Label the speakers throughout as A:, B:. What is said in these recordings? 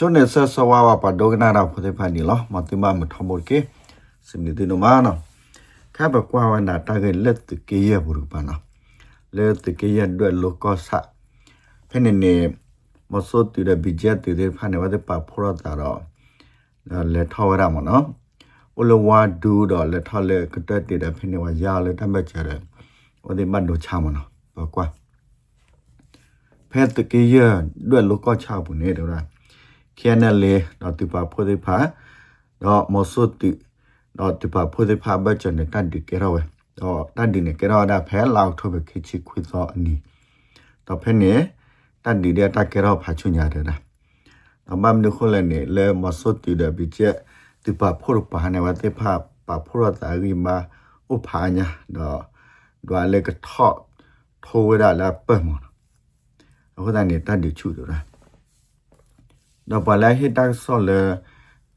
A: ချွန်နေဆဆဝါဝပါဒိုဂနာရာဖိုတေဖာနီလောမတိမမထမောကေစင်နီဒီနိုမာနောခါဘကွာဝနာတာဂေလက်တကေယဘူရပနာလက်တကေယဒွဲလောကောဆာဖနေနေမစောတူတဲ့ဘီဂျက်တူတဲ့ဖာနေဝတဲ့ပါဖောရတာတော့လက်ထောရမနော်အလဝါဒူတော့လက်ထောလေကတက်တဲ့ဖနေဝရလေတတ်ကြတယ်ဝဒီမတ်ဒိုချာမနော်ဘကွာဖဲတကေယဒွဲလောကောချဘူးနေတော့ KNL တော့တူပါဖိုးသေးဖာတော့မဆုတ်တော့တူပါဖိုးသေးဖာဘချန်နဲ့တန်ဒီကေရောဝဲတော့တန်ဒီနဲ့ကေရောဒါဖဲလောက်ထုတ်ပဲခိချီခွေသောအနီတော့ဖဲနေတန်ဒီတဲ့တကေရောဖာချွညာတဲ့တာတော့မမ်နုခလနဲ့လဲမဆုတ်တူတဲ့ဘီချက်တူပါဖိုးပါနေဝတဲ့ဖာပါဖိုးရတာရီမာဥဖာညာတော့ဒွာလေကထော့ထိုးရလာပတ်မအခုတန်နေတန်ဒီချူတော့ တော့ပလာဟိတက်ဆောလ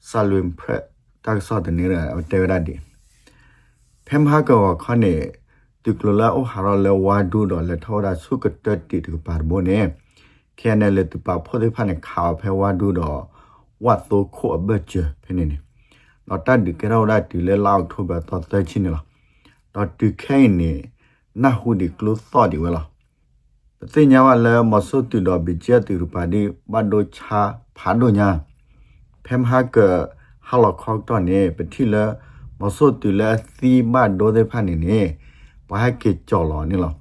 A: ဆာလွင်ဖရက်တက်ဆောတနေရတေရဒီဖမ်ဟာကောခနဲ့တူကလလာအိုဟာရလဝါဒူတော့လက်ထောတာဆုကတတိတူပါဘိုနေခဲနယ်လက်တူပါဖို့တဲ့ဖာနဲ့ခါဖဲဝါဒူတော့ဝတ်တော့ခိုအဘချဖနေနေတော့တတ်ဒီကရောဒါတီလေလောက်ထုတ်ဘတော့တဲ့ချင်းလားတော့တူခဲနေနဟူဒီကလုသောဒီဝလား ပသိညာဝလဲမဆုတူတော့ဘီချက်တူပါဒီဘတ်ဒိုချာဖာဒိုညာဖမ်ဟာကဟာလောခောက်တော့နေပတိလမဆုတူလဲသီဘတ်ဒိုတဲ့ဖာနေနေဘာကေကြော်လောနေလော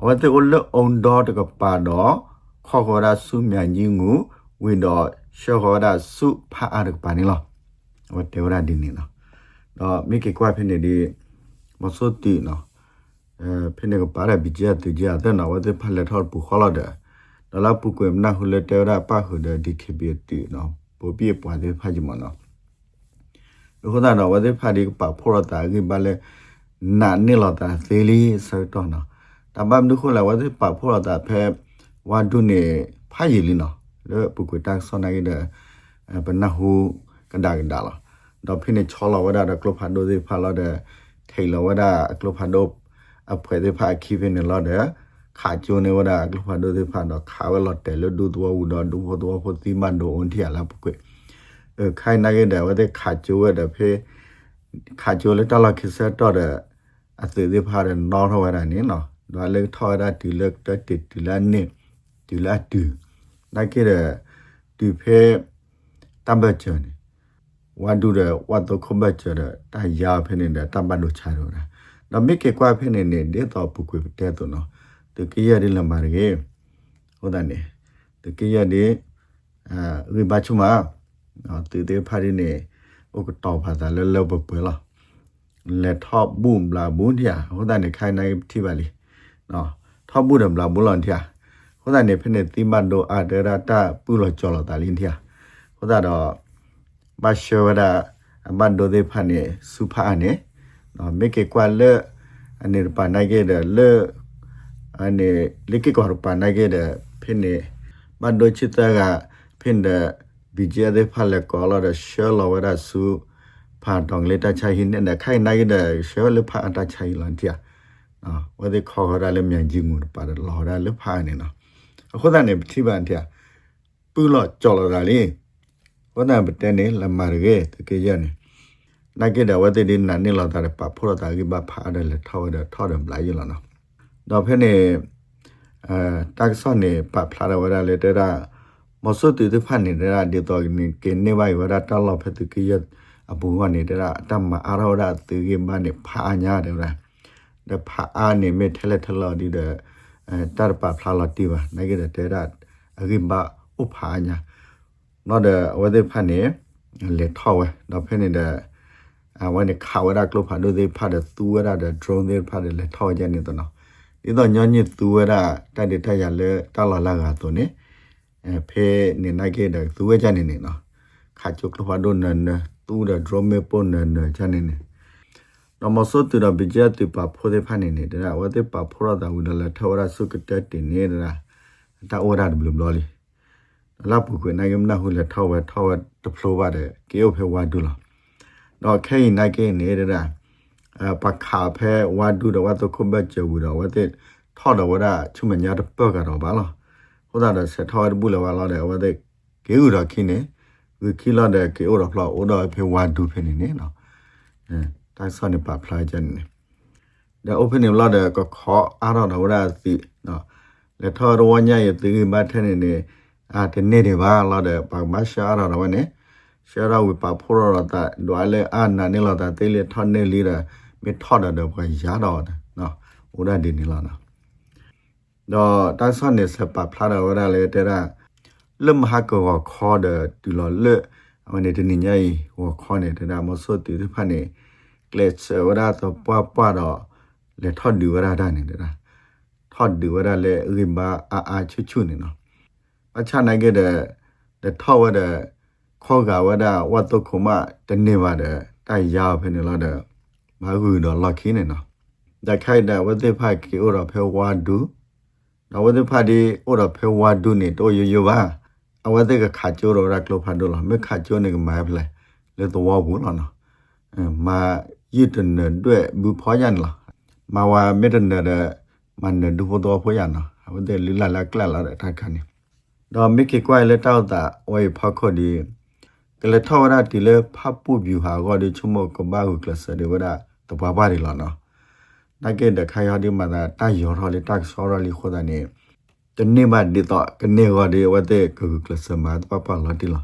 A: အဝတ်တေလအုံဒေါ်တကပါတော့ခေါ်ခေါ်ရဆုမြန်ကြီးငူဝင်းတော့ရှောခေါ်ရဆုဖာအားတကပါနေလောအဝတ်တေဝရဒီနေလောတော့မိကေကွာဖြစ်နေဒီမဆုတူနော်အဲ ဖိနေကပါရဘီဂျာတူဂျာတဲ့နော်ဝတ်ဖလက်ထော်ပူခေါ်လာတဲ့ဒါလာပူကွေမနာဟူလက်တဲရပါဟူတဲ့ဒီခေဘီတီနော်ပူပြေပွားတဲ့ဖာဂျမနော်ခုနကတော့ဝတ်ဖာဒီပါဖောရတာကိပါလေနာနေလာတာသေးလေးဆောက်တော့နော်တပတ်ဒုခုလာဝတ်ပါဖောရတာဖဲဝါဒုနေဖာရီလီနော်လေပူကွေတက်ဆောနိုင်တဲ့ဘနဟူကဒါကဒါလာတော့ဖိနေချောလာဝဒတာကလဖာဒိုဒီဖာလာတဲ့ထေလဝဒကလဖာဒို အဖွဲတဲ့ဖာခိဖိနေလာတဲ့ခါကျိုနေဝဒကလဖာဒိုတဲ့ဖာတော့ခါဝလတဲလဒူတော်ဝူတော့ဒူဟောတော်ဖို့တိမန်ဒိုအွန်တီလာပုကွအဲခိုင်နာခဲ့တဲ့ဝတဲ့ခါကျိုရတဲ့ဖေခါကျိုလက်တလခိစတော့တဲ့အသေးသေးဖာတဲ့နော်ထောရတာနေနော်တော့လေထောရတာဒီလက်တက်တီလာနေဒီလာတူနိုင်ခဲ့တဲ့ဒီဖေတမ်ဘချန်ဝါဒူတဲ့ဝတ်တော့ခဘချတဲ့တာယာဖေနေတဲ့တမ်ဘတ်လို့ချတော့တာ နော်မိကေကွာဖေနေနေတဲ့တော့ပုကွတဲ့တော့နော်တကရရလမာရေဟုတ်တယ်နေတကရဒီအာရိဘချူမာနော်တေတေဖာရီနေဥကတော့ဖာတာလဲလဲပပလာလက်ထော့ဘူမ်လာဘူးတျာဟုတ်တယ်နေခိုင်နိုင်တိပါလီနော်ထော့ဘူးတယ်လာဘူးလွန်တျာဟုတ်တယ်နေဖနေတိမတ်ဒိုအာဒရတာပူလောကျော်လောတာလင်းတျာဟုတ်တယ်တော့ဘရှေဝဒဘတ်ဒိုဒေဖာနေစူဖာနေ နော်မေကေကွာလေအနေပါနိုင်ခဲ့တဲ့လေအနေလိကေကောပါနိုင်ခဲ့တဲ့ဖိနေဘတ်ဒိုချစ်တာကဖိနေဘီဂျေဒေဖာလေကောလာတဲ့ရှယ်လောဝဒဆူဖာတောင်လေတချိုင်ဟင်းနဲ့ခိုင်နိုင်တဲ့ရှယ်လေဖာအတချိုင်လန်တီယာနော်ဝဒေခေါ်ရလေမြန်ကြီးငူပါလော်ရလေဖာနေနော်အခုတည်းနေတိပန်တီယာပူလော့ကြော်လာတာလေဝဒပတဲနေလမာရေတကယ်ရနေ နိုင်ကြတဲ့ဝတ်တဲ့နာနေလာတဲ့ပဖောတာကဘဖာတယ်လေထောက်တယ်ထောက်တယ်မလာရလားနော်တော့ဖဲနေအဲတက်ဆော့နေပဖလာရဝရလေတဲ့မစောတူတဲ့ဖန်နေတဲ့ဒီတော့နေကနေဝိုင်ဝရတလောဖက်တကရအဘူဝနေတဲ့အတမအာရောဒတေကမနေဖာညာတယ်လားဒဖာအာနေမေထလက်ထလောဒီတဲ့အဲတရပဖလာလတီပါနိုင်ကြတဲ့တဲ့အကိဘဥဖာညာနော်တဲ့ဝတဲ့ဖန်နေလေထောက်ဝဲတော့ဖဲနေတဲ့ အဝနေခါဝရကလဖာဒိုဒေဖာတဲ့သူဝရတဲ့ drone တွေဖာတဲ့လေထောက်ကြနေတော့နော်ဒီတော့ညညသူဝရတက်တဲ့ထက်ရလေတလာလာကတော့နေအဲဖေနေနိုင်ခဲ့တဲ့သူဝကြနေနေနော်ခါချုပ်ကလဖာဒိုနန်သူတဲ့ drone မေပွန်နန်ချနေနေတော့မစောတူတော့ဘီဂျက်တူပါဖိုးတဲ့ဖာနေနေတဲ့ဝတဲ့ပါဖိုးရတာဝဒလာထောရဆုကတက်တင်နေတာတာဝရဘလဘလလီလာပုကွနိုင်မနာဟုလေထောဝထောဝတဖလိုပါတယ်ကေယုဖေဝါဒူလား တော့ခဲနိုင်ကေနေတာအပခါဖဲဝါဒူတော့ဝတ်ခုဘတ်ကျူတော့ဝတ်တဲ့ထော်တော့ဝရချုမညာတော့ပတ်ကတော့ဘာလားဟိုဒါတော့ဆက်ထော်ဘူးလောလာတဲ့ဝတ်တဲ့ကေဥရခိနေဝီခိလာတဲ့ကေဥရဖလာအိုဒါဖေဝါဒူဖေနေနေနော်အဲတိုင်းစနေပါဖလာချန်နေဒါ open နေလာတဲ့ကခေါ်အားတော့တော့ရာစီနော်လက်ထော်ရဝညာရဲ့ဒီမထနေနေအာတနေ့တွေပါလာတဲ့ပါမရှာတော့တော့နေ ရှာရဝပါဖိုရရတာဒွာလေအာနာနေလာတဲ့တေးလေထော်နေလီတာမေထော်တော့ဘယ်ရတော့နော်ဥရဒီနေလာနော်တော့တိုင်းစနေစပါဖလာတော့ရလေတဲ့လမဟာကောခေါ်တဲ့တူလလအမနေတနေညိဟောခေါ်နေတဲ့မဆောတူဖာနေကလက်ချဝရတော့ပွားပွားတော့လေထော်ဒူဝရတာနေတာထော်ဒူဝရလေရိမအာအာချွချွနေနော်အချနိုင်ခဲ့တဲ့တဲ့ထော်ဝတဲ့ ခေါ်ကဝဒဝတ်တုခုမတနေပါတဲ့တိုက်ရဖနေလာတဲ့မာကူတော့လောက်ခင်းနေနော်ဒါခိုက်တဲ့ဝတ်တိဖိုက်ကေအော်ဖဲဝါဒူတော့ဝတ်တိဖိုက်ဒီအော်ဖဲဝါဒူနေတော့ရရပါ အဝတ်တဲ့ခါကျိုးတော့ရကလောဖတ်တော့လားမခါကျိုးနေကမိုင်ပလဲလေတော့ဘူးလားနော်အဲမာရစ်တဲ့တွေ့ဘူးဖော်ရန်လားမာဝါမေတ္တနဲ့มันดูဖို့တော့ဖော်ရန်နော်အဝတ်တဲ့လီလာလာကလာလာတဲ့ထားခါနေတော့မိကေကွိုင်လက်တောက်တာဝေဖောက်ခေါ်ဒီ ကလထောရတီလေဖပ်ပူဗျူဟာကောဒီချုံမကဘာဟုကလစဒီဝဒတဘာဘာဒီလားနော်နိုင်ကေတခိုင်ရဒီမှာတာယော်ရလေတက်ဆောရလေခိုဒနေတနေ့မှဒီတော့ကနေရဒီဝတဲ့ကူကလစမတ်ပပလာတီလာ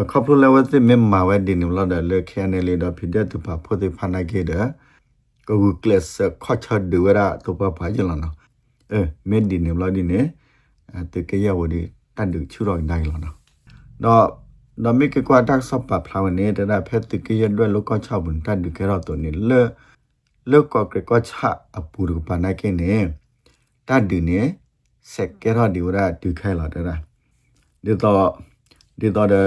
A: အခပ်လိုဝတဲ့မမဝဒီနလာဒလေခဲနေလေတော့ဖြစ်တဲ့သူပါဖို့တဲ့ဖနာကေတဲ့ကူကလစခချတ်ဒူရတော့ပပကြလနော်အဲမက်ဒီနေလာဒီနေတကရဝဒီတန်ဒူချူတော့နိုင်လာနော်တော့ တော့မိကကွာတက်ဆပ်ပါဖလာနေတဲ့ဖက်တကရတော့လောကချဘွန်တန်ဒူကေရတော့နေလေလောကကကချအပူရပနာကေနေတတ်ဒူနေစက်ကရဒီဝရဒုခဲလာတဲ့ဒီတော့ဒီတော့တဲ့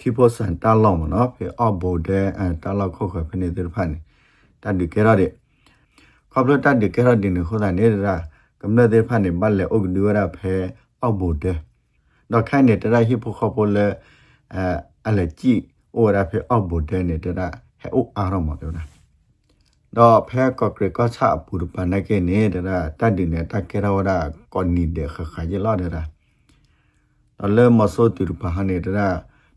A: တီပိုစန်တာလောင်းမနော်ဖေအော့ဘိုဒဲအတာလောက်ခုတ်ခွဖနေတဲ့ဖာနေတတ်ဒီကရတဲ့ခေါပလတတ်ဒီကရဒီနေခိုးတာနေတာကမ္လတဲ့ဖာနေဘတ်လေအုတ်ဒီဝရဖဲအော့ဘိုဒဲတော့ခိုင်းနေတဲ့ဟိပိုခေါပိုလေ အဲအလက်ကြည့်အိုရဖဲအော့ဘိုဒဲနေတဲ့ဟဲအိုအားရမပြောတာတော့ဖဲကော့ကရကောချပူပန်နေကနေတရတတ်ဒီနေတကရဝရကောနီတဲ့ခခရလာတဲ့တော့လဲမဆိုတူပဟနေတရ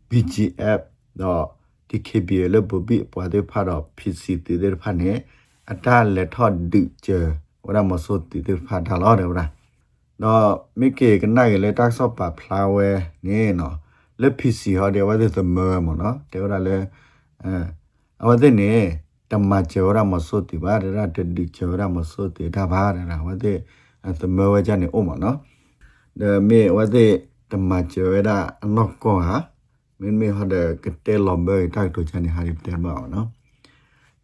A: BGF တော့ DKBL လဘဘီပွားတဲ့ဖာတော့ PC တီတဲ့ဖာနေအတလက်ထော့ဒီချေဝရမဆိုတီတဲ့ဖာဒါလာတယ်ဗလားတော့မိကေကနိုင်လေတက်ဆော့ပါဖလာဝဲနေနော် လက် PC ဟောတယ်ဝါတဲ့သမမနော်တဲ့ဝရလဲအဲအဝတဲ့နေတမချေဝရမဆိုတီပါရတဒီချေဝရမဆိုတီဒါပါရဝတဲ့သမဝဲကြနေအုံးမနော်ဒါမေဝတဲ့တမချေဝရအနော့ကောဟာမင်းမေဟာတဲ့ကတဲလမ်ဘေတိုက်တို့ချနေဟာဒီတဲမောနော်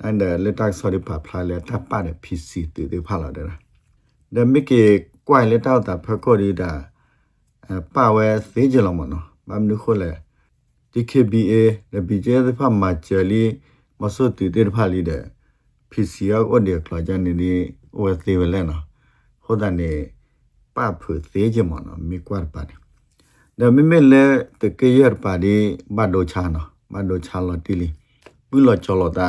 A: အဲ့ဒါလက်တိုက်ဆော်ဒီပါဖလာလက်တပ်ပါတဲ့ PC တေတေဖလာတဲ့ဒါမိကေကွိုင်လက်တောက်တာဖက်ကိုဒီတာပါဝဲသေးကြလောမနော် မမနုခိုလေ DKBA လဘီကျဲသဖမှာချလီမဆုတီတေဖလီတဲ့ PC ရောက်အော်ဒီကလာကြနေနေဝဲသေးဝလဲနော်ဟိုဒနေပဖသေးကြမနော်မိကွာပါတယ်ဒါမိမဲလေတကရပါဒီဘတ်ဒိုချာနော်ဘတ်ဒိုချာလတီလီဘူးလချလတာ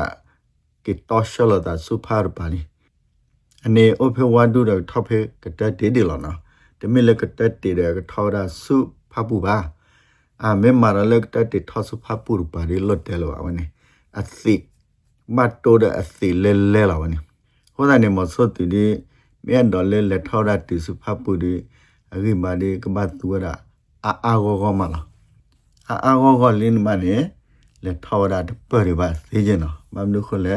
A: ကေတောရှလတာစူပါပါလီအနေအဖေဝါဒူတော့ထောက်ဖေကတက်တေးဒီလောနော်တမိလကတက်တေးတဲ့ထောက်တာစုဖပူပါ အာမေမာရလက်တက်တေးထောက်စုဖပူပါဒီလော့တယ်လောဝနေအသိမတ်တိုတဲ့အသိလဲလဲလောဝနေဟိုတဲ့နေမစောတူဒီမြန်တော်လဲလက်ထောက်တာတီစုဖပူဒီအဂိမာဒီကပတ်တူရာအာအာဂောဂောမလားအာအာဂောဂောလင်းမနေလေထော်တာတပရပါသေးကျင်တော့မမလို့ခလဲ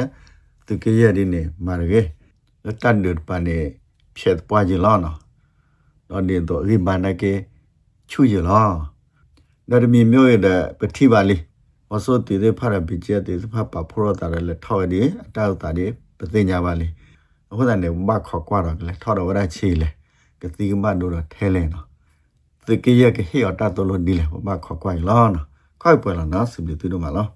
A: သူကရဒီနေမာရကေလက်တန်ဒတ်ပနေဖြတ်ပွားကြလောနော်တော့ဒီတော့ရိမနာကေချူရလော ဒါတမီမျိုးရတဲ့ပတိပါလီဝဆိုတည်တဲ့ဖရပိကျတဲ့ဖပါဖရတာလည်းထောက်ရည်အတောက်တာဒီပသိညာပါလီအခုတည်းမခေါ်ကွာတော့လေထောက်တော့ဝရချီလေကတိကမတို့တော့ထဲလဲနော်သကေရကဟေအတာတလို့ဒီလေဘာခေါ်ကွိုင်လောနော်ခွိုက်ပွဲလာနော်စပြီတူတော့မလား